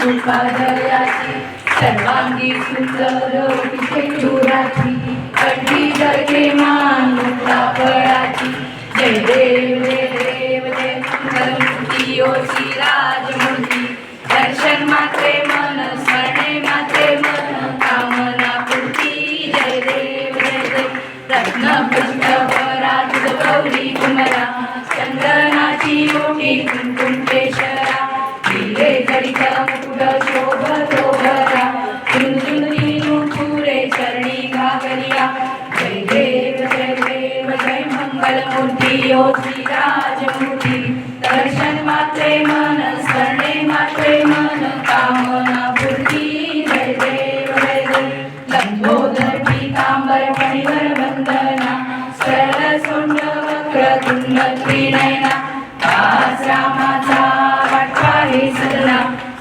कृपादयाची सर्वांगी सुंदर केशुराची कंठी जगे मान मुक्ता फळाची जय देव जय देव जय मंगलमूर्ती ओ श्रीराजमूर्ती दर्शन मात्रे मन स्मरणे मात्रे मन कामना पूर्ती. जय देव जय देव. रत्न पुष्प परात गौरी कुमरा चंदनाची मोठी मंगलमूर्ती ओ दर्शन मात्रे मन मात्रे मन कामना पूर्ती जय देव जय लंबोदर पीतांबर वंदना सरळ सोंड वक्र तुंड त्रिनयना. दास रामाचा सदना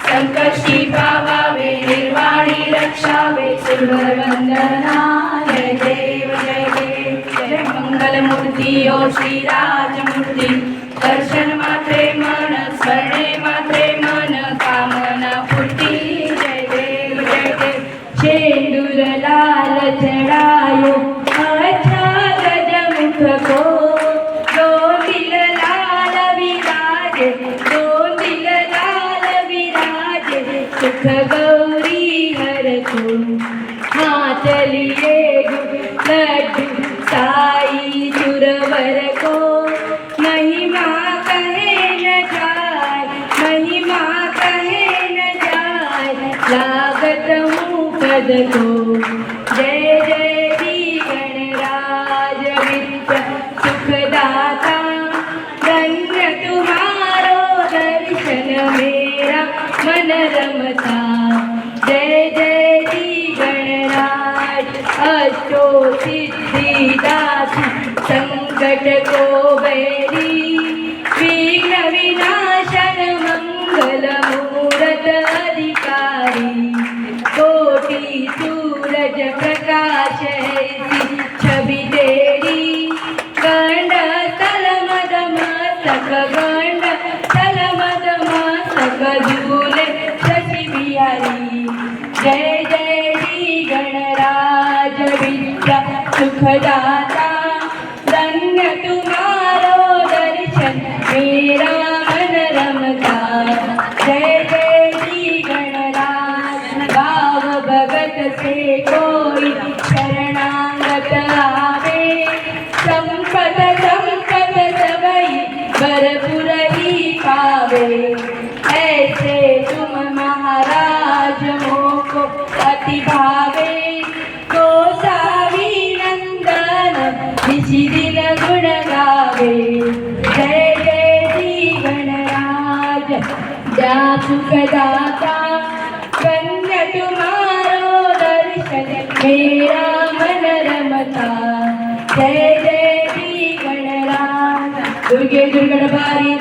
संकष्टी पावावे निर्वाणी रक्षावे सुंदर मंगलमूर्ती ओ श्रीराजमूर्ती। दर्शन मात्रे मन स्मरणे मात्रे मन कामना पूर्ती। जय देव जय देव। शेंदूर लाल चढायो अच्छा गजमुख को दोन दिल लाल विराजे दोन दिल लाल विराजे सुख लागत हूँ पद को जय जय दी गणराज विद्या सुखदाता। धन्य तुम्हारो दर्शन मेरा मन रमता। जय जय दी गणराज अष्टो सिद्धिदाता संकट को बैरी सुखदाता धन्य तुम्हारो दर्शन मेरा मन रमता जय जय जी गणराज गाव भगत से कोई शरणागत आवे। संपद संपद सबई भरपुर ही पावे। ऐसे तुम महाराज मोको अति भाव सुखदाता कन्या तुम्हारो दर्शन मेरा मन रमता जय जय श्री गणराज दुर्गे दुर्गणबारी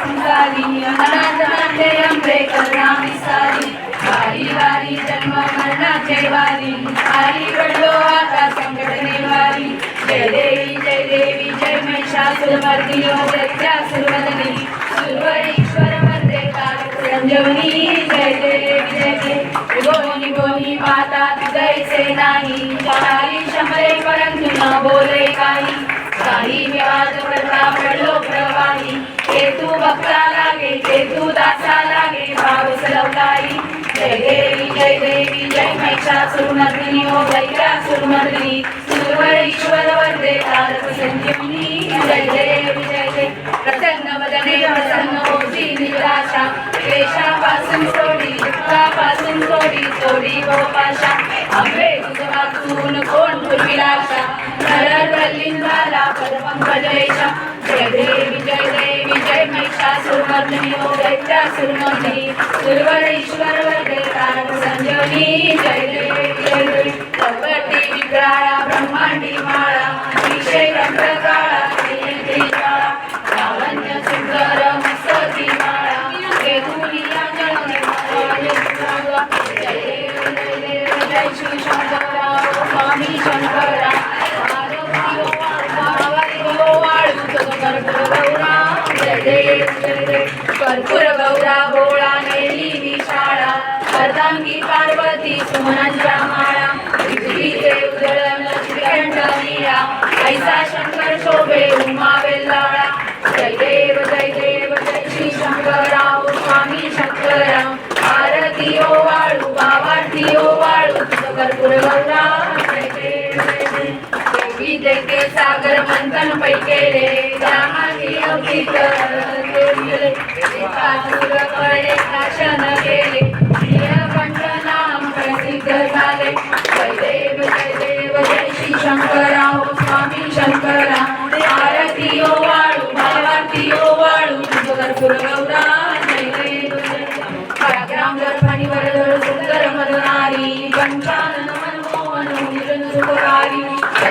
संसारी अनाथ माते अंबे करुणामी सारी वारी वारी जन्म मरणाचे वारी आली पडलो आता संकट निवारी जय देवी जय देवी जय महिषासुरमर्दिनी ओ दैत्यासुरवदनी सुरवरीश्वर वंदे कारक संजीवनी जय जय गोनी गोनी माता जैसे नाही. चाली शंभरे परंतु न बोले काही. काही व्याज करता पडलो प्रवाही. हे तू भक्ता लागे ते तू दासा लागे पाऊस लवकारी जय देवी जय देवी जय महिषासुरमर्दिनी ओ सुरवर ईश्वर वंदे कारक संजीवनी. जय देवी पाशा गोपाशा आंबे तुझ कोण पूर्विलाशा नरर वल्लिंदाला परमंगलेशा जय देवी जय देवी जय महिषासुरमर्दिनी ओ दैत्यासुरमर्दिनी सुरवरेश्वर वरदे तारक संजीवनी जय देवी जय देवी भगवती विक्राळा ब्रह्मांडी माळा विषय रंगकाळा अर्धांगी पार्वती सुमनांच्या माळा विक्रीचे उजळण श्रीकंठनीया ऐसा शंकर शोभे उमा वेल्लाळा जय देव जय देव जय श्री शंकराव स्वामी शंकरा. आरती ओ वाळू बाबार्थी ओ वाळू तुझं कर्पूर गौरा. जय देव जय देव. देवी दैते सागर मंथन पैके रे त्यामागे अवतीत देवी एकासुर शासन केले.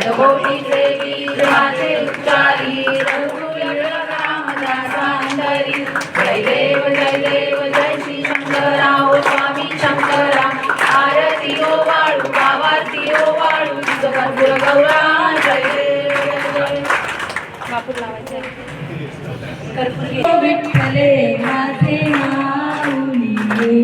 शतकोटी देवी माझे उच्चारी रघुवीर रामदासांतरी जय देव जय देव जय श्री शंकराव स्वामी शंकरा आरती ओ वाळू बाबाती ओ वाळू तुझं कर्पूर गौरा जय देव। जय देव विठ्ठले माझे माऊली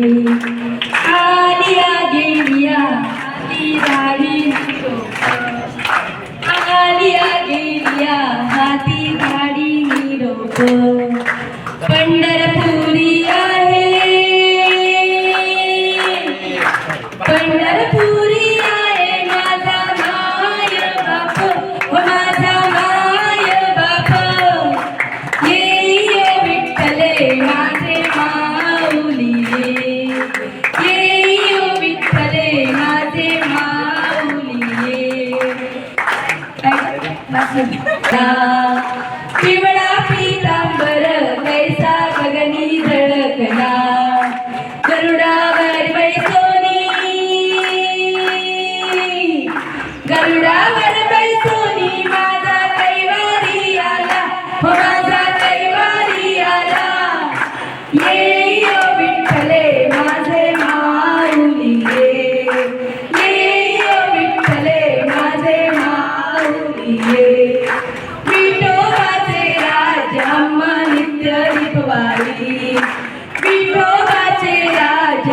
पिवळा पितांबर कैसा गगनी झळकला गरुडावर बैसोनी. गरुडावर बैसोनी माझा कैवारी आला. हो माझा कैवारी आला. ये यो विठ्ठले माझे माऊली ये यो विठ्ठले माझे माऊली दीपवाळी विठोबाचे राज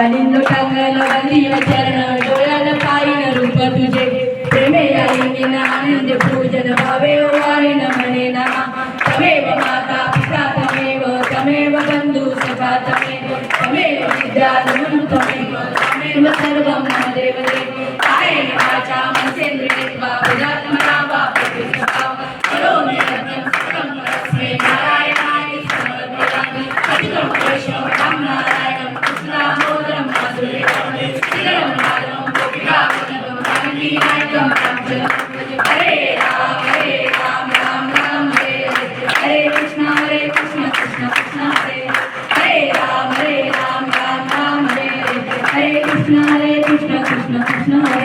ಕಲಿಂದು ಕಂಗನ ಬಂದಿಯ ಚರಣ ಡೋಳದ ಪಾಯಿನ ರೂಪ ತುಜೆ ಪ್ರೇಮೆಯ ಇಂದಿನ ಆನಂದ ಪೂ Thank you.